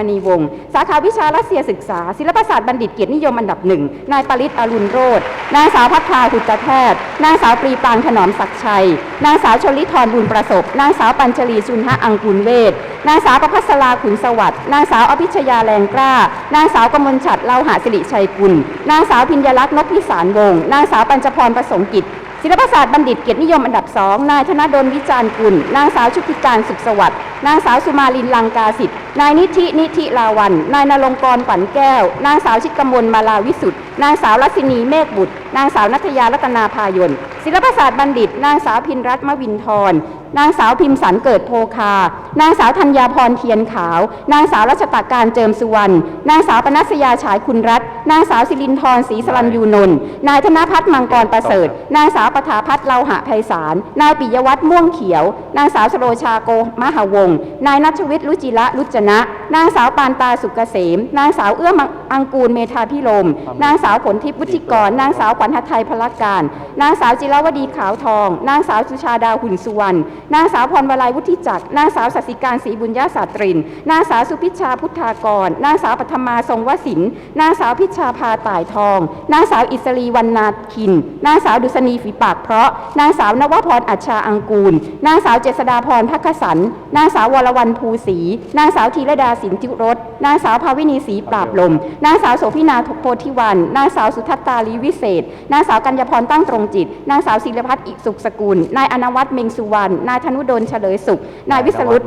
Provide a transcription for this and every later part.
มณีวงศ์สาขาวิชารัสเซียศึกษา ศิลปศาสตร์บัณฑิตเกียรตินิยมอันดับหนึ่ง นายปริศอรุณโรจนางสาวพัฒนาหุจแพทย์ นางสาวปรีปางถนอมศักชัย นางสาวชลิธรบุญประสบ นางสาวปัญชลีชุนหะอังกุลเวทนางสาวประพัสราขุนสวัสดิ์นางสาวอภิชยาแรงกล้า นางสาวกมลฉัตรเลาหะสิริชัยกุล นางสาวพิญญลักษณ์นกพิสารวงศ์นางสาวปัญจพรประสงค์กิจ ศิลปศาสตร์บัณฑิตเกียรตินิยมอันดับสองนายธนดลวิจารณ์กุล นางสาวชุติการสุขสวัสดิ์ นางสาวสุมาลินลังกาสิทธิ์ นายนิธินิธิลาวัน นายนรงกรฝันแก้ว นางสาวชิดกมลมาลาวิสุทธิ์ นางสาวรัศนีเมฆบุตร นางสาวนัทยารัตนาพายนศิลปศาสตร์บัณฑิต นางสาวพินรัตน์มวินทรนางสาวพิมสันเกิดโพคา นางสาวธัญญาพรเทียนขาว นางสาวรัชตาการเจิมสุวรรณ นางสาวปนัสยาฉายคุณรัตน์ นางสาวสิรินทรศรีสรัญยูนนท์ นายธนพัฒน์มังกรประเสริฐ นางสาวปฐาพัฒน์เลาหะไพศาล นายปิยวัฒน์ม่วงเขียว นางสาวสโรชาโกมหาวงศ์นายนัชวิทย์รุจิระรุจนะ นางสาวปานตาสุกเกษม นางสาวเอื้อมอังกูลเมธาพิรม นางสาวาวผลทิพย์วุฒิกร นางสาวขวัญหทัยพลการ นางสาวจิรวดีขาวทอง นางสาวสุชาดาหุ่นสุวรรณ นางสาวพรวลัยวุฒิจักร นางสาวสัสิการศรีบุญญาสาตริน นางสาวสุพิชชาพุทธากร นางสาวปัทมาทรงวสิน นางสาวพิชชาพาต่ายทอง นางสาวอิสรีวรรณนาคิน นางสาวดุษณีฝีปากเพราะ นางสาวนวพรอัชชาอังกูล นางสาวเจษดาพรพักสัน นางสาววรวรรณภูศรี นางสาวธีรดาสินทิรสนางสาวภาวินีศรีปราบลม นางสาวโสพินาโพธิวันนางสาวสุทัตตาลีวิเศษ นางสาวกัญญาพรตั้งตรงจิต นางสาวศิรพัฒน์อิสุขสกุล นายอนวัฒน์เมงสุวรรณ นายธนุดลเฉลยสุข นายวิสรุต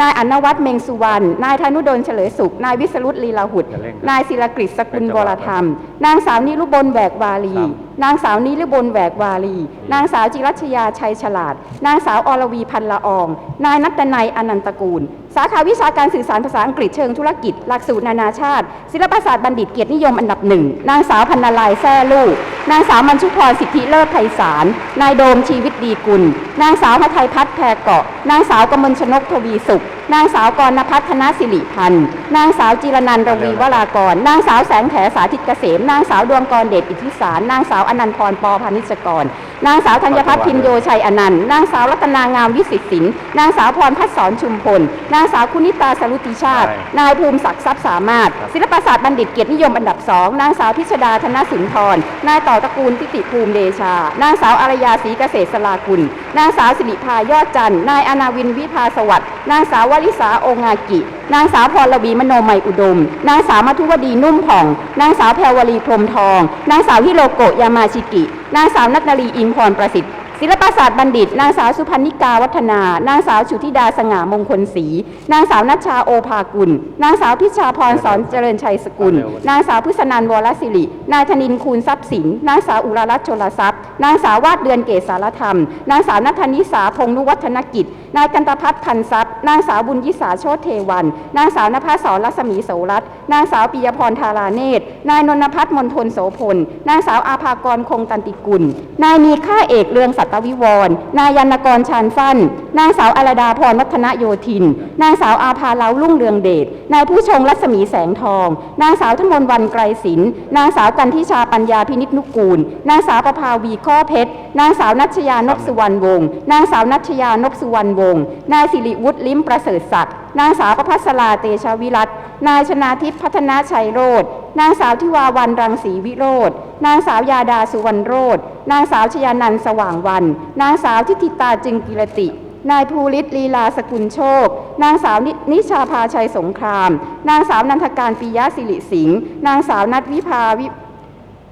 นายอนวัฒน์เมงสุวรรณ นายธนุดลเฉลยสุข นายวิสรุตลีลาหุดนายศิลกฤษสกุลวรธรรม นางสาวนิรุบลแหวกวาลี นางสาวนิรุบลแหวกวาลี นางสาวจิรัชยาชัยฉลาด นางสาวอรวีพันละออง นายนัตนัยอนันตกูล สาขาวิชาการสื่อสารภาษาอังกฤษเชิงธุรกิจ หลักสูตรนานาชาติ ศิลปศาสตร์บัณฑิตเกียรตินิยมอันดับหนึ่ง นางสาวพันนาลายแซ่ลูก นางสาวมัญชุพรสิทธิเลิศไพศาล นายโดมชีวิตดีกุล นางสาวพไทยพัฒน์แพรเกาะ นางสาวกมลชนกทวีสุข นางสาวกรณพัฒนสิริพันธ์ นางสาวจิรนันท์รวีวรากร นางสาวแสงแถสาธิตเกษม นางสาวดวงกรเดชอิทธิสาร นางสาวอนันทรปอพานิชกร นางสาวธัญพัฒน์พิมโยชัยอนันต์ นางสาวรัตนางามวิสิตสิน นางสาวพรพัฒสอนชุมพล นางสาวคุณิตาสรุติชาติ นายภูมิศักดิ์ทรัพย์สามารถ ศิลปศาสตร์บัณฑิตเกียรตินิยมอันดับสองนางสาวพิชดาธนสุนทร นายต่อตระกูลทิติภูมิเดชา นางสาวอารยาศรีเกษตรสลากุล นางสาวสิริพายอดจันทร์ นายอนาวินวิภาสวัสดิ์ นางสาววลิสาโองากิ นางสาวพรลวีมโนมัยอุดม นางสาวมัทุวดีนุ่มผ่อง นางสาวแพรวลีพรมทอง นางสาวฮิโรโกะยามาชิกิ นางสาวนัทนารีอินพรประสิทธิ์ ศิลปศาสตร์บัณฑิต นางสาวสุพันนิกาวัฒนา นางสาวชุธิดาสง่ามงคลศรี นางสาวนัชชาโอภากุล นางสาวพิชาพรสอนเจริญชัยสกุล นางสาวพุษนันท์วรศิริ นายธนินคูณทรัพย์สิน นางสาวอุรารัตน์ชลทรัพย์ นางสาววาดเดือนเกษสารธรรม นางสาวนัทนิสาพงษ์นุวัฒนกิจ นายกันตพัฒน์พันทรัพย์ นางสาวบุญยิสาโชติเทวัน นางสาวนภาสรรัศมีโสรัตน์นางสาวปิยพรธาราเนตร นายนนพัฒน์มนทนโสพล นางสาวอาภากรคงตันติกุล นายมีค่าเอกเรืองสัตวิวรณ์นายยานกรชานฟั่นนางสาวอรดาพรวัฒนโยธิน นางสาวอาภาเล้าลุ่งเรืองเดช นายผู้ชงรัศมีแสงทอง นางสาวธมนวันไกรศิลป์นางสาวกันทิชาปัญญาพินิจนุกูล นางสาวประภาวีข้อเพชร นางสาวนัชยานพสุวรรณวงศ์ นางสาวนัชยานพสุวรรณวงศ์ นายสิริวุฒิลิ้มประเสริฐศักดิ์ นางสาวประพัสราเตชะวิรัตน์นายชนาทิพย์พัฒนาชัยโรธนางสาวทิวาวันรังสีวิโรธนางสาวยาดาสุวรรณโรธ นางสาวชยานันท์สว่างวัน นางสาวทิติตาจึงกิรติ นายภูริศลีลาสกุลโชค นางสาวนิชาภาชัยสงคราม นางสาวนันทการปิยะสิริสิงห์ นางสาวนัทวิภาวิ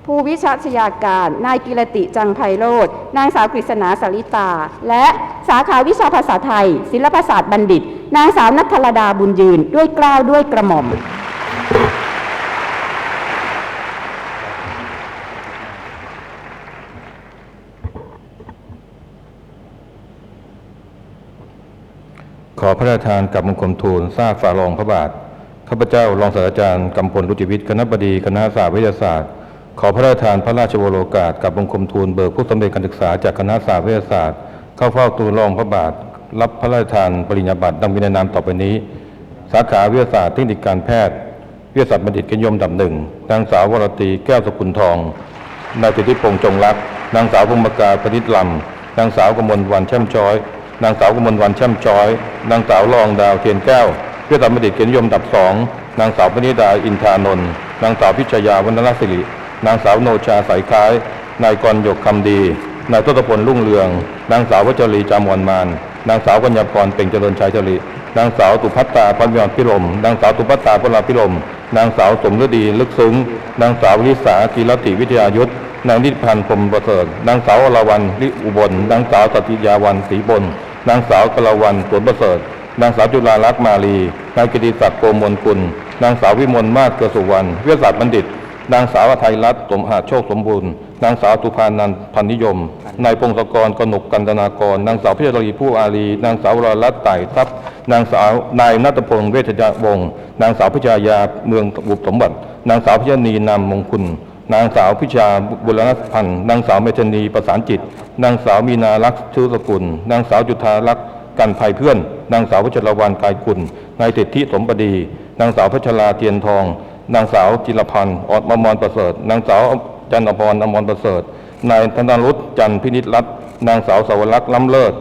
ผู้วิชชยาการ นายกิรติจังไพโรธนางสาวกฤษณาสาริตา และสาขาวิชาภาษาไทย ศิลปศาสตร์บัณฑิต นางสาวนัทธรดาบุญยืน ด้วยกล้าวด้วยกระหม่อม ขอพระราชทานกับมงคลทูลทราบฝ่ารองพระบาท ข้าพเจ้ารองศาสตราจารย์กำพลรุจิวิทย์ คณะบดีคณะศาสตร์วิทยาศาสตร์ ขอพระราชทานพระราชวโรกาสกับมงคลทูลเบิกผู้สำเร็จการศึกษาจากคณะศาสตร์วิทยาศาสตร์ เข้าเฝ้าทูลรองพระบาท รับพระราชทานปริญญาบัตรดังมีในนามต่อไปนี้ สาขาวิทยาศาสตร์เทคนิคการแพทย์ วิทยาศาสตร์บัณฑิตเกียรตินิยมดับหนึ่ง นางสาววรตีแก้วสกุลทอง นายสิทธิพงษ์จงรัก นางสาวพงมกาพนิษลำนางสาวกมลวันแช่มช้อย นางสาวกมลวันแช่มช้อย นางสาวรองดาวเทียนแก้วเพื่อสาบัณฑิตเกียรตินิยมดับสองนางสาวปณิดาอินทานนท์นางสาวพิชยาวัฒนศิริ นางสาวโนชาสายคล้าย นายกรยกคำดี นายทศพลรุ่งเรือง นางสาววัชรีจามอนมาน นางสาวกัญญาพรเป่งเจริญชัยจรินางสาวตุพัตตาพันวิมพิรม นางสาวตุพัตตาพลาพิรม นางสาวสมฤดีลึกซึ้ง นางสาววิสากีรติวิทยายุทธนางนิพันธ์พรมประเสริฐ นางสาวอรวรรณลิอุบล นางสาวสัตยาวันศรีบน นางสาวกลวันสวนประเสริฐ นางสาวจุฬาลักษณ์มาลี นายกิติศักดิ์โกมลกุล นางสาววิมลมาศเกษสุวรรณวิทยาศาสตร์บัณฑิต นางสาวไทยรัตน์สมหาโชคสมบูรณ์ นางสาวตุพานันพันนิยม นายพงศกรกนกกันตนากร นางสาวพิจารีผู้อารี นางสาววรรัตน์ไต่ทรัพย์นางสาวนายนัทพงศ์เวชยาวงศ์นางสาวพิชายาเมืองบุตรสมบัติ นางสาวพิชนีนามมงคุณ นางสาวพิชาบุรณพันธ์นางสาวเมธนีประสานจิต นางสาวมีนารักษ์ชื่อสกุล นางสาวจุธารักษ์กันภัยเพื่อน นางสาวพัชรวรรณกายกุลนายสิทธิสมบดี นางสาวพัชราเทียนทอง นางสาวจิรพันธ์ออดมมรประเสริฐ นางสาวจันทพรอมรประเสริฐ นายธนรุตจันทร์พินิจรัตนางสาวสาวรักษ์ล้ำเลิศ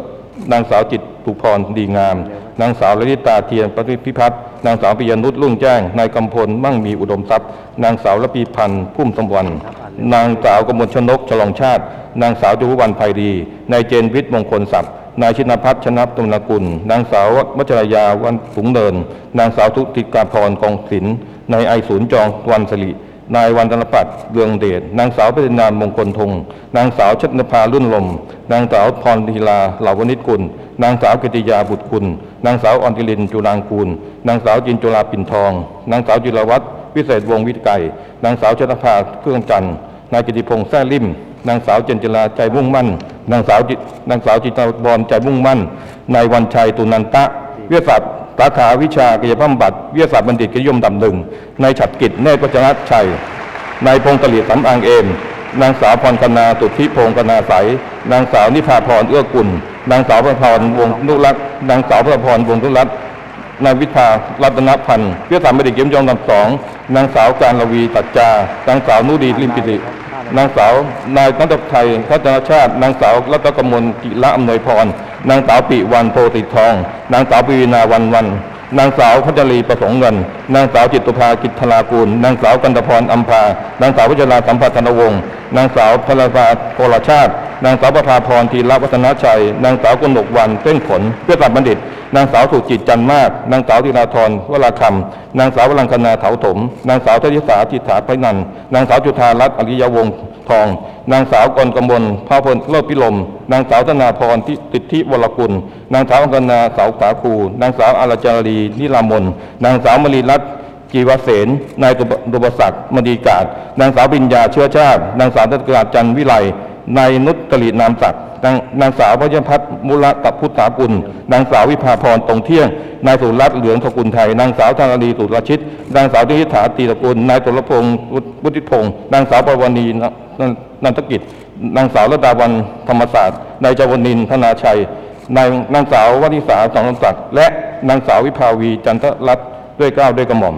นางสาวจิตตุพรดีงาม นางสาวลลิตาเทียนปฏิพิพัฒน์นางสาวปิยนุชรุ่งแจ้ง นายกำพลมั่งมีอุดมทรัพย์ นางสาวระพีพันธ์พุ่มสมวัน นางสาวกมลชนกฉลองชาติ นางสาวจุวันภัยดีนายเจนวิทย์มงคลศักดิ์นายชินพัฒน์ชนะตุลกุล นางสาววัชรยาวันสูงเนิน นางสาวทุติกาพรกองศิลป์นายไอศูนย์จองวันสลิ นายวันธนปัตเรืองเดช นางสาวพิจนามงคลธงนางสาวชัตนภารุ่นลม นางสาวพรธีลาเหล่าวนิชกุล นางสาวกิติยาบุตรคุณ นางสาวออนติลินจุลางกูล นางสาวจินจุลาปิ่นทอง นางสาวจิรวัตรวิเศษวงศ์วิทย์ไก่ นางสาวชนภาเครื่องจันทร์ นายกิติพงษ์แซ่ลิม นางสาวเจนจิลาใจมุ่งมั่น นางสาวจินางสาวจิตรบรใจมุ่งมั่น นายวันชัยตุนันตะวิทยาศาสตร์ สาขาวิชากายภาพบำบัดวิทยาศาสตร์บัณฑิตเกียรตินิยมดับหนึ่งนายฉัตรกิจเนตรวัชรชัยนายพงศ์กลีสำอางเอม นางสาวพรคณาสุทธิพงศ์คณาใสยนางสาวนิพาพรเอื้อกุล นางสาวพระพรวงนุรักษ์นางสาวพระพรวงนุรักษ์นายวิภารัตนพันธ์วิทยาศาสตร์บัณฑิตเกียรตินิยมอันดับสองนางสาวการลวีตัจจานางสาวนุดีลิมปิติ นางสาวนายนัทไทยพัฒนาชาติ นางสาวรัตกมลกิระอำนวยพร นางสาวปิวันโพติทอง นางสาวปวีนาวันวัน นางสาวพัชรีประสงค์เงิน นางสาวจิตตุภากิจธนากูล นางสาวกันตพรอัมพา นางสาววิจาราสัมพัฒนวงศ์ นางสาวพลภาโพลชาติ นางสาวประภาพรธีรวัฒนชัย นางสาวกนกวันเต้นผลเพื่อตัดบัณฑิต นางสาวสุจิตจันมาก นางสาวธีราธรวราคำนางสาววรังคณาเถาถม นางสาวทยิสาจิตถาไพนัน นางสาวจุธารัตน์อริยวงศ์ทอง นางสาวกรกมลภาพลเลิศพิลม นางสาวธนาพรทิติทิวรกุล นางสาวอังคณาเสาขาคู นางสาวอาราจารีนิรามน นางสาวมณีรัตน์จีวเสน นายตุบศักดิ์มณีกาศนางสาวปิญญาเชื้อชาติ นางสาวตักราจันวิไล นายนุตตรินามศักดิ์นางสาวพยพัฒน์มุระกับพุทธากุล นางสาววิภาพรตรงเที่ยง นายสุรัตน์เหลืองสกุลไทย นางสาวธนารีสุรชิต นางสาวธิฐาตีตะกุล นายตุลพงศ์วุฒิพงศ์ นางสาวปวณีนันทกิจ นางสาวระดาวันธรรมศาสตร์ นายจวนินทนาชัย นางนางสาววณิสาสองศักดิ์และนางสาววิภาวีจันทรัตน์ด้วยเกล้าวด้วยกระหม่อม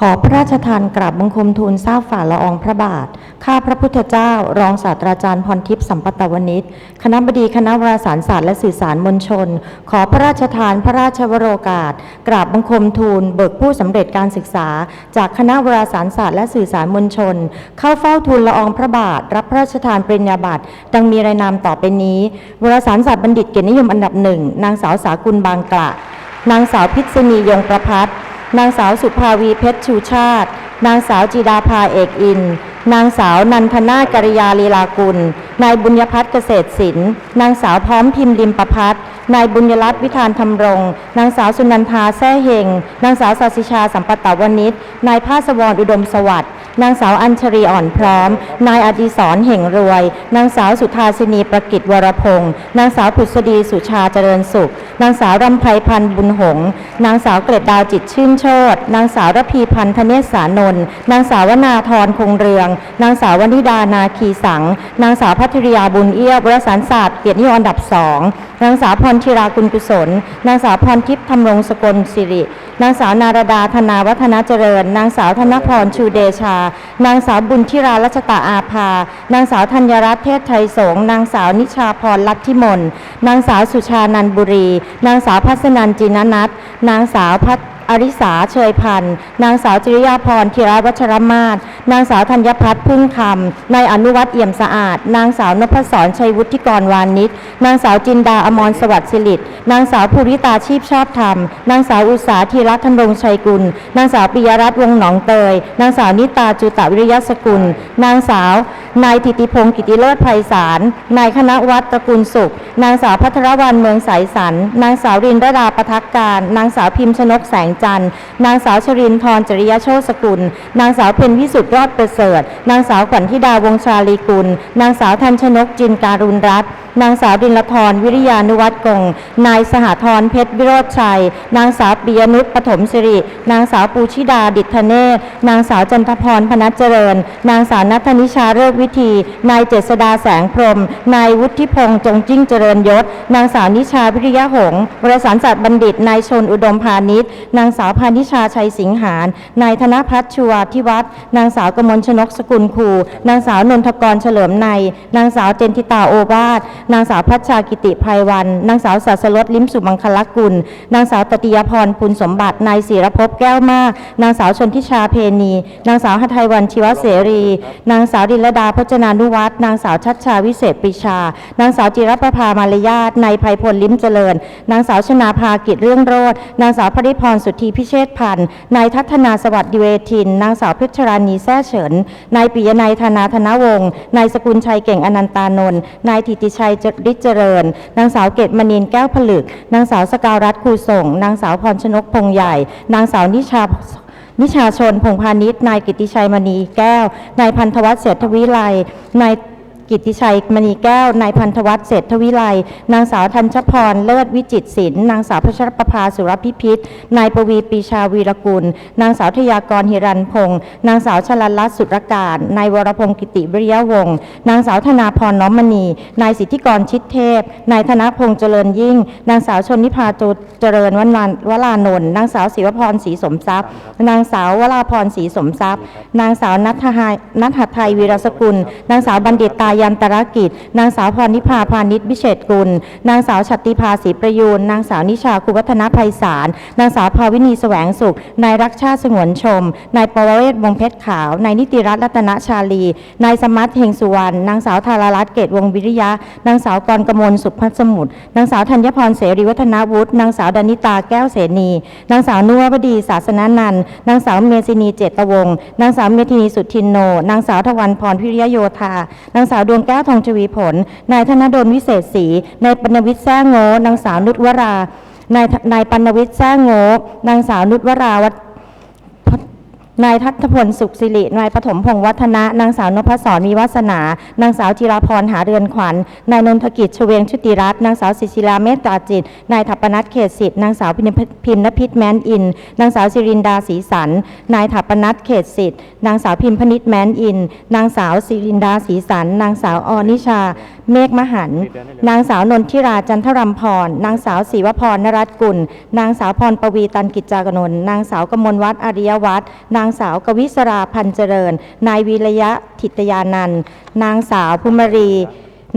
ขอพระราชทานกราบบังคมทูลทราบฝ่าละอองพระบาท ข้าพระพุทธเจ้า รองศาสตราจารย์พรทิพย์สัมปตวนิชคณะบดีคณะวารสารศาสตร์และสื่อสารมวลชน ขอพระราชทานพระราชวโรกาส กราบบังคมทูล เบิกผู้สำเร็จการศึกษา จากคณะวารสารศาสตร์และสื่อสารมวลชน เข้าเฝ้าทูลละอองพระบาท รับพระราชทานปริญญาบัตรดังมีรายนามต่อไปนี้วารสารศาสตร์บัณฑิตเกียรตินิยมอันดับหนึ่งนางสาวสากุลบางกละนางสาวพิษณียงประพัฒน์ นางสาวสุภาวีเพชรชูชาติ นางสาวจิดาภาเอกอิน นางสาวนันทนากริยาลีลากุล นายบุญยพัฒน์เกษตรศิลป์ นางสาวพร้อมพิมพ์ลิมประพัฒน์นายบุญยรัตน์วิธานธรรมรงค์นางสาวสุนันทาแซ่เฮง นางสาวสาสิชาสัมปตะวนิชนายภาสวรอุดมสวัสดิ์ นางสาวอัญชรีอ่อนพร้อม นายอดิศรเห่งรวย นางสาวสุธาสินีประกิตวรพงศ์ นางสาวผุษดีสุชาเจริญสุข นางสาวรำไพพันธ์บุญหง นางสาวเกล็ดดาวจิตชื่นโชตนางสาวระพีพันธ์ธเนศสานนท์นางสาววนาธรคงเรือง นางสาววนิดานาคีสัง นางสาวพัทริยาบุญเอี้ยววรสารศาสตร์เกียรตินิยมอันดับสองนางสาวพรชิรากุลกุศล นางสาวพรทิพย์ธรรมรงสกลสิริ นางสาวนารดาธนาวัฒนาเจริญ นางสาวธนพรชูเดชา นางสาวบุญธิรารัชตาอาภา นางสาวธัญรัตน์เทศไทยสง นางสาวนิชาพรลัทธิมน นางสาวสุชานันบุรี นางสาวพัสนันจินนัทนางสาวพัฒอริสาเชยพันธ์ นางสาวจริยาพรธีรวัชรมาศ นางสาวธัญพัฒน์พึ่งคำนายอนุวัฒน์เอี่ยมสะอาด นางสาวนพศรชัยวุฒิกรวานิชนางสาวจินดาอมรสวัสดิ์สิรินางสาวภูริตาชีพชอบธรรม นางสาวอุษาธีรธนรงชัยกุล นางสาวปิยรัตน์วงหนองเตย นางสาวนิตาจุตวิริยสกุล นางสาวนายธิติพงศ์กิติเลิศไพศาล นายคณะวัตระกูลสุข นางสาวพัทรวรรณเมืองสายสัน นางสาวรินดาดาปทักการ นางสาวพิมพ์ชนกแสงจันทร์ นางสาวชรินทร์จริยโชตสกุล นางสาวเพ็ญวิสุทธิ์รอดประเสริฐ นางสาวขวัญธิดาวงชาลีกุล นางสาวทันชนกจินการุณรัตน์ นางสาวดินละทรวิริยานุวัฒน์กง นายสหธรเพชรวิโรธชัย นางสาวปิยนุชปฐมสิริ นางสาวปูชิดาดิษฐเนศนางสาวจันทพรพนัสเจริญ นางสาวนัทนิชาเลิกวิธี นายเจษดาแสงพรม นายวุฒิพงษ์จงจิ้งเจริญยศ นางสาวนิชาวิริยะหงษ์วรสารศาสตร์บัณฑิต นายชนอุดมพาณิชย์ นางสาวพานิชาชัยสิงหารนายธนพัฒน์ชัวทิวัฒน์นางสาวกมลชนกสกุลคู นางสาวนนทกรเฉลิมใน นางสาวเจนทิตาโอวาทนางสาวพัชชากิติไพรวัน นางสาวสัสรสลิมสุมังคลกุล นางสาวตติยพรปุณสมบัติ นายศิรภพแก้วมาก นางสาวชนทิชาเพนีนางสาวหทัยวันชีวเสรี นางสาวดิลดาพจนานุวัฒน์นางสาวชัชชาวิเศษปรีชา นางสาวจิรประภามารยาทนายภัยพลลิมเจริญ นางสาวชนาภากิจเรื่องโรดนางสาวพริพรสุทธิพิเชษพันธ์นายทัศนาสวัสดิเวทิน นางสาวเพชรรานีแซ่เฉินนายปิยนัยธนาธนวงศ์นายสกุลชัยเก่งอนันตานนท์นายธิติชัยริจเจริญ นางสาวเกตมณีนแก้วผลึก นางสาวสกาวรัตน์คูส่ง นางสาวพรชนกพงใหญ่ นางสาวนิชานิชาชน พงพาณิชย์ นายกิติชัยมณีแก้ว นายพันธวัฒน์เศรษฐวิไลนาย กิติชัยมณีแก้วนายพันธวัฒน์เศรษฐวิไลนางสาวธัญชพรเลิศวิจิตศิลป์นางสาวพัชรประภาสุรพิพิธนายปวีปีชาวีรกุล นางสาวทยากรหิรันพงศ์นางสาวชลันลัตสุรการนายวรพงศ์กิติวิริยวงศ์นางสาวธนาพรน้อมมณี นายสิทธิกรชิดเทพ นายธนพงษ์เจริญยิ่ง นางสาวชนนิพาเจริญวันวันวลานนท์นางสาวศิวพรศรีสมทรัพย์ นางสาววราพรศรีสมทรัพย์ นางสาวนัทหายนัทหไทยวีรสกุล นางสาวบัณฑิตตายยันตรกิจ นางสาวพรนิพาพานิชวิเศษกุล นางสาวชัตติภาศรีประยูน นางสาวนิชาคุวัฒนภัยสาร นางสาวภาวินีแสวงสุข นายรักชาติสงวนชม นายปวเวศวงเพชรขาว นายนิติรัตน์รัตนชาลี นายสมัตเฮงสุวรรณ นางสาวธารรัตน์เกตวงวิริยะ นางสาวกรกมลสุพัสมุทร นางสาวธัญพรเสรีวัฒนาวุฒิ นางสาวดานิตาแก้วเสนี นางสาวนุวดีศาสนานันท์ นางสาวเมซินีเจตวงศ์นางสาวเมธินีสุทินโน นางสาวทวันพรพิริยโยธา นางสาวดวงแก้วทองชวีผล นายธนดลวิเศษศรีนายปนวิทย์แซ่โง่นางสาวนุชวรานายนายปนวิทย์แซ่โง่นางสาวนุชวราวั นายทัศพลสุขสิริ นายปฐมพงษ์วัฒนะ นางสาวนพศรมีวาสนา นางสาวจิราพรหาเรือนขวัญ นายนนทกิจเฉวงชุติรัตน์ นางสาวศิศิลาเมตตาจิต นายถัปนัทเขตสิทธิ์ นางสาวพิมพพิมนพิษแมนอิน นางสาวสิรินดาศรีสัน นายถัปนัทเขตสิทธิ์ นางสาวพิมพนิษแมนอิน นางสาวสิรินดาศรีสัน นางสาวออนิชา เมฆมหันต์นางสาวนนทิราจันทรำพร นางสาวศรีวพรนรัตน์กุล นางสาวพรปวีตันกิจจากนนท์นางสาวกมลวัฒน์อาริยวัฒน์นางางสาวกวิศราพันเจริญ นายวิรยะทิตยานันท์นางสาวภูมรี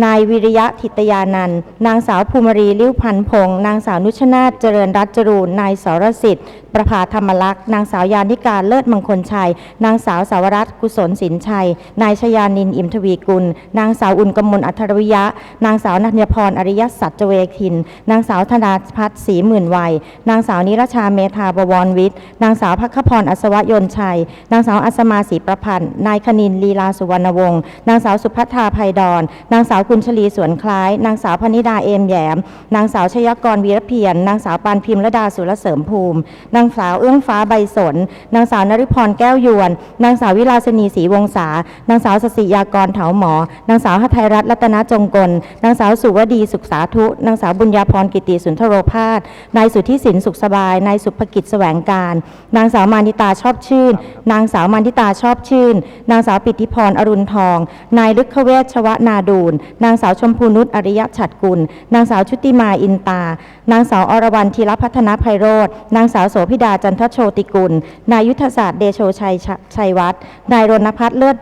นายวิริยะทิตยานันท์นางสาวภูมิรีลิ้วพันธ์พงศ์นางสาวนุชนาเจริญรัตจรูนนายสรสิทธิ์ ประภาธรรมลักษณ์นางสาวยานิการเลิศมงคลชัย นางสาวสาวรัตน์กุศลสินชัย นายชยานินอิมทวีกุล นางสาวอุ่นกมลอัทรวิยะ นางสาวนัญญพรอริยสัจเวคิน นางสาวธนาพัฒน์ศรีหมื่นวัย นางสาวนิรชาเมธาบวรวิทย์ นางสาวพักขพรอัศวยนชัย นางสาวอัศมาศรีประพันธ์ นายคณินลีลาสุวรรณวงศ์ นางสาวสุพัฒนาภัยดอน นางสาวกุลชลีสวนคล้าย นางสาวพนิดาเอมแยม นางสาวชยกรวีรเพียร นางสาวปานพิมระดาสุรเสริมภูมิ นางสาวเอื้องฟ้าใบสน นางสาวนริพรแก้วยวน นางสาววิลาสนีศรีวงศา นางสาวสสิยากรเถาหมอ นางสาวหทัยรัตน์รัตนจงกล นางสาวสุวดีสุขสาธุ นางสาวบุญญาพรกิติสุนทโรพาส นายสุทธิสินสุขสบาย นายสุภกิจแสวงการ นางสาวมานิตาชอบชื่น นางสาวมานิตาชอบชื่น นางสาวปิติพรอรุณทอง นายลึกขเวชชวนาดูลนางสาวชมพูนุชอริยะฉัดกุล นางสาวชุติมาอินตา นางสาวอรวรรณธีรพัฒนภัยโรจนางสาวโสพิดาจันทโชติกุล นายยุทธศาสตร์เดโชชัยชชัยวัฒน์นายรณพัฒน์เลือด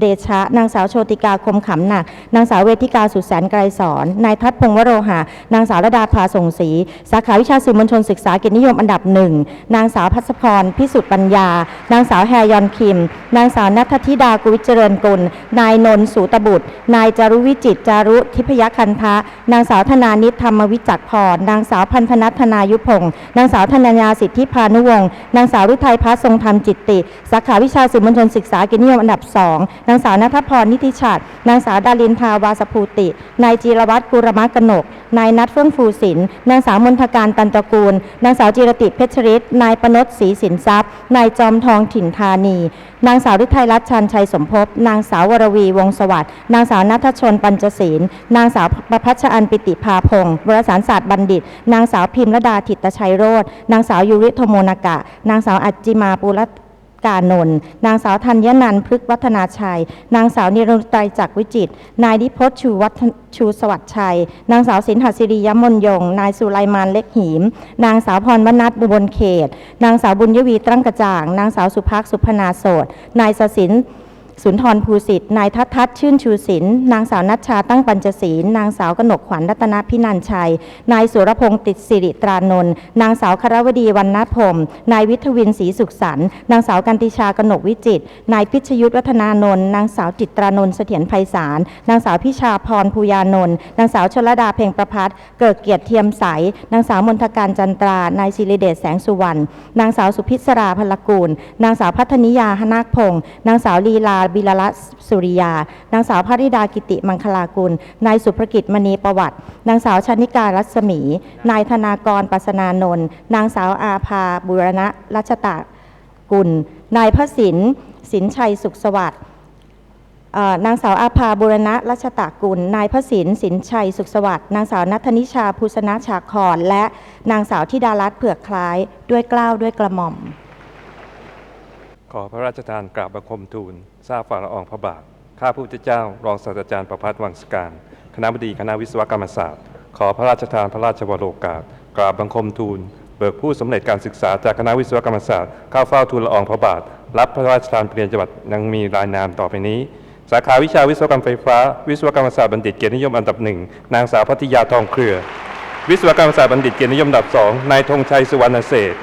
เดชะ นางสาวโชติกาคมขำหนัก นางสาวเวทิกาสุดแสนไกรสอน นายทัศพงษ์วโรหะ นางสาวระดาภาส่งศรี สาขาวิชาสื่อมวลชนศึกษาเกียรตินิยมอันดับหนึ่ง นางสาวพัศพร พิสุทธิ์ปัญญา นางสาวแฮยอนคิม นางสาวนัทธิดากุวิจเจริญกุล นายนนท์สูตบุตร นายจารุวิจิตจารุทิพยคันทะ นางสาวธนานิตธรรมวิจักพร นางสาวพันธนัทธนายุพงศ์นางสาวธนัญญาสิทธิพานุวงศ์ นางสาวฤทัยพัฒทรงธรรมจิตติ สาขาวิชาสื่อมวลชนศึกษาเกียรตินิยมอันดับสองนางสาวนัทพรนิติฉัตรนางสาวดารินทาวาสภูติ นายจีรวัตรกุรมะกนก นายนัทเฟื่องฟูสินนางสาวมนทการตันตระกูล นางสาวจิรติเพชรฤทธิ์นายปนศศรีสินทรัพย์ นายจอมทองถิ่นธานี นางสาวฤทัยรัตน์ชันชัยสมภพ นางสาววรวีวงสวัสดิ์ นางสาวนัทชนปัญจศีล นางสาวประพัชอันปิติภาพงศ์วรสารศาสตร์บัณฑิต นางสาวพิมรดาถิตชัยโรจน์นางสาวยูริโทโมนากะ นางสาวอัจจิมาปุร กานนท์นางสาวธัญญนันท์พฤกวัฒนาชัย นางสาวนิรนุตไตรจักวิจิต นายนิพจน์ชูวัฒนชูสวัสดิ์ชัย นางสาวสินหัสิริยมนยง นายสุไลมานเล็กหีม นางสาวพรวนัทบุบลเขต นางสาวบุญยวีตรังกระจ่าง นางสาวสุภักสุพนาโสด นายสศิน สุนทรภูสิทธิ์นายทัศทัศชื่นชูศิลป์นางสาวนัชชาตั้งปัญจศีลนางสาวกนกขวัญรัตนพินันชัย นายสุรพงศ์ติดสิริตรานนท์นางสาวคารวดีวรรณพรมนายวิทวินศรีสุขสันต์นางสาวกันติชากนกวิจิตนายพิชยุทธวัฒนานนท์นางสาวจิตรานนท์เสถียรไพศาลนางสาวพิชาพรภูยานนท์นางสาวชลดาเพ่งประพัฒน์เกิดเกียรติเทียมใสนางสาวมนทการจันตรานายศิริเดชแสงสุวรรณนางสาวสุพิศราพลกูล นางสาวพัฒนิยาหนาคพงศ์นางสาวลีลาบิลละสุริยา นางสาวภริดากิติมังคลากุล นายสุภกิจมณีประวัติ นางสาวชนิการัศมี นายธนากรปัสนานนท์ นางสาวอาภาบุรณะรัชตะกุล นายพระสินสินชัยสุขสวัสดิ์นางสาวอาภาบุรณะรัชตากุล นายพระศินสินชัยสุขสวัสดิ์ นางสาวนัทนิชาภูสนาชาคอนและนางสาวธิดารัตน์เผือกคล้าย ด้วยเกล้าวด้วยกระหม่อม ขอพระราชทานกราบบังคมทูล ทราบฝ่าละอองพระบาท ข้าพระพุทธเจ้า รองศาสตราจารย์ประพัฒน์วังสการ คณะบดีคณะวิศวกรรมศาสตร์ ขอพระราชทานพระราชวโรกาส กราบบังคมทูล เบิกผู้สำเร็จการศึกษาจากคณะวิศวกรรมศาสตร์ เข้าเฝ้าทูลละอองพระบาท รับพระราชทานปริญญาบัตรยังมีรายนามต่อไปนี้ สาขาวิชาวิศวกรรมไฟฟ้า วิศวกรรมศาสตร์บัณฑิตเกียรตินิยมอันดับหนึ่งนางสาวพัทยาทองเครือ วิศวกรรมศาสตร์บัณฑิตเกียรตินิยมอันดับสองนายธงชัยสุวรรณเศษ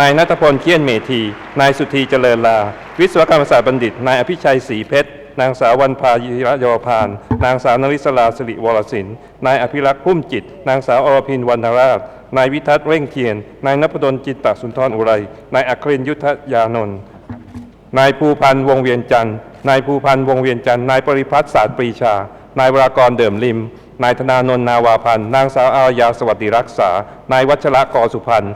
นายนัทพลเคียนเมธี นายสุธีเจริญลา วิศวกรรมศาสตร์บัณฑิต นายอภิชัยศรีเพชร นางสาววันพายิระยอพาน นางสาวนริศราสิริวรสิน นายอภิรักษ์พุ่มจิต นางสาวอรพินวรรณราช นายวิทัศน์เร่งเทียน นายนพดลจิตตสุนทรอุไร นายอัครินยุทธยานนท์ นายภูพันธ์วงเวียนจันทร์ นายภูพันธ์วงเวียนจันทร์ นายปริพัฒน์ศาสตร์ปรีชา นายวรากรเดิมลิมนายธนานนท์นาวาพันธ์นางสาวอารยาสวัสดิรักษา นายวัชระกอสุพันธ์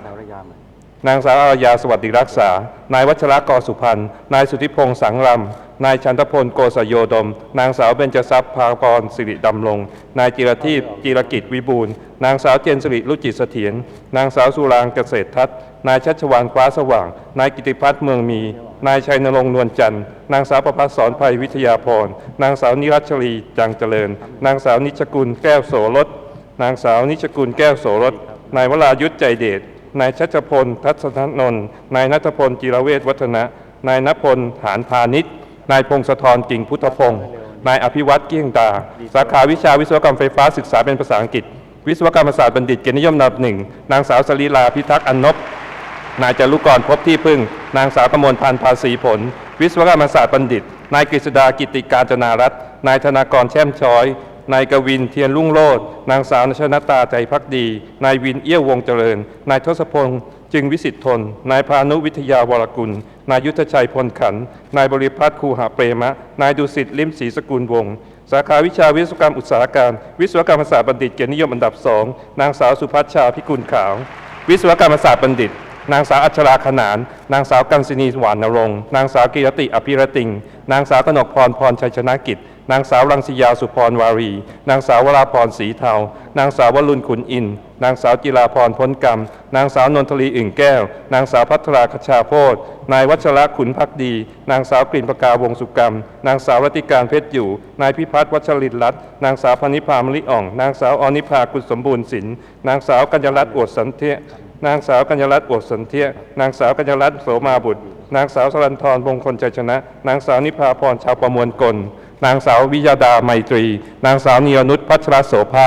นางสาวอารยาสวัสดิรักษา นายวัชรกอสุพันธ์นายสุธิพงษ์สังรำนายชันทพลโกศโยดม นางสาวเบญจทรัพย์ภากรสิริดำรงนายจิรทีพจิรกิจวิบูลนางสาวเจนสิริรุจิตเสถียร นางสาวสุรางเกษตรทัศน์ นายชัชวานฟ้าสว่าง นายกิติพัฒน์เมืองมี นายชัยนรงค์นวลจันทร์ นางสาวประภัสสอนภัยวิทยาพร นางสาวนิรัชรีจังเจริญ นางสาวนิชกุลแก้วโสรส นางสาวนิชกุลแก้วโสรส นายวรายุทธใจเดช นายชัชพล ทัศนนนท์นายนัทพลจิรเวชวัฒนะนายนพลฐานพาณิชย์ นายพงศธรกิ่งพุทธพงศ์นายอภิวัตเกี้ยงตา สาขาวิชาวิศวกรรมไฟฟ้าศึกษาเป็นภาษาอังกฤษ วิศวกรรมศาสตร์บัณฑิตเกียรตินิยมอันดับหนึ่ง นางสาวสลีลาพิทักษ์อันนบนายจารุกรพบที่พึ่ง นางสาวกมลพันธ์ภาษีผล วิศวกรรมศาสตร์บัณฑิต นายกฤษดากิติการจนารัตน์นายธนากรแช่มช้อย นายกวินเทียนรุ่งโรจน์นางสาวนชนตาใจพักดี นายวินเอี้ยววงเจริญ นายทศพงษ์จึงวิสิทธน นายพานุวิทยาวรกุล นายยุทธชัยพลขัน นายบริพัตรคูหาเปรมะ นายดุสิตลิมศรีสกุลวงศ์สาขาวิชาวิศวกรรมอุตสาหการ วิศวกรรมศาสตร์บัณฑิตเกียรตินิยมอันดับสองนางสาวสุพัชชาพิกุลขาว วิศวกรรมศาสตร์บัณฑิต นางสาวอัชราขนาน นางสาวกัญศินีหวานนรง นางสาวกิรติอภิรติง นางสาวกนกพรพรชัยชนะกิจ นางสาวรังสียาสุพรวารี นางสาววราพรสีเทา นางสาววรุณขุนอิน นางสาวจิราพรพ้นกรรม นางสาวนนทลีอึ่งแก้ว นางสาวพัทราคชาโพธนายวัชระขุนพักดี นางสาวกลิ่นประกาวงสุกรรม นางสาวรัติการเพชรอยู่ นายพิพัฒน์วัชรินรัตน์นางสาวพนิพามลิอ่อง นางสาวอนิภากุลสมบูรณ์สิน นางสาวกัญญรัตน์อวดสันเทะนางสาวกัญญรัตน์อวดสันเทียนางสาวกัญญรัตน์โสมาบุตร นางสาวสรันทรมงคลใจชนะ นางสาวนิพาพรชาวประมวลกล นางสาววิยาดาไมตรี นางสาวเนียนุชพัชรโสภา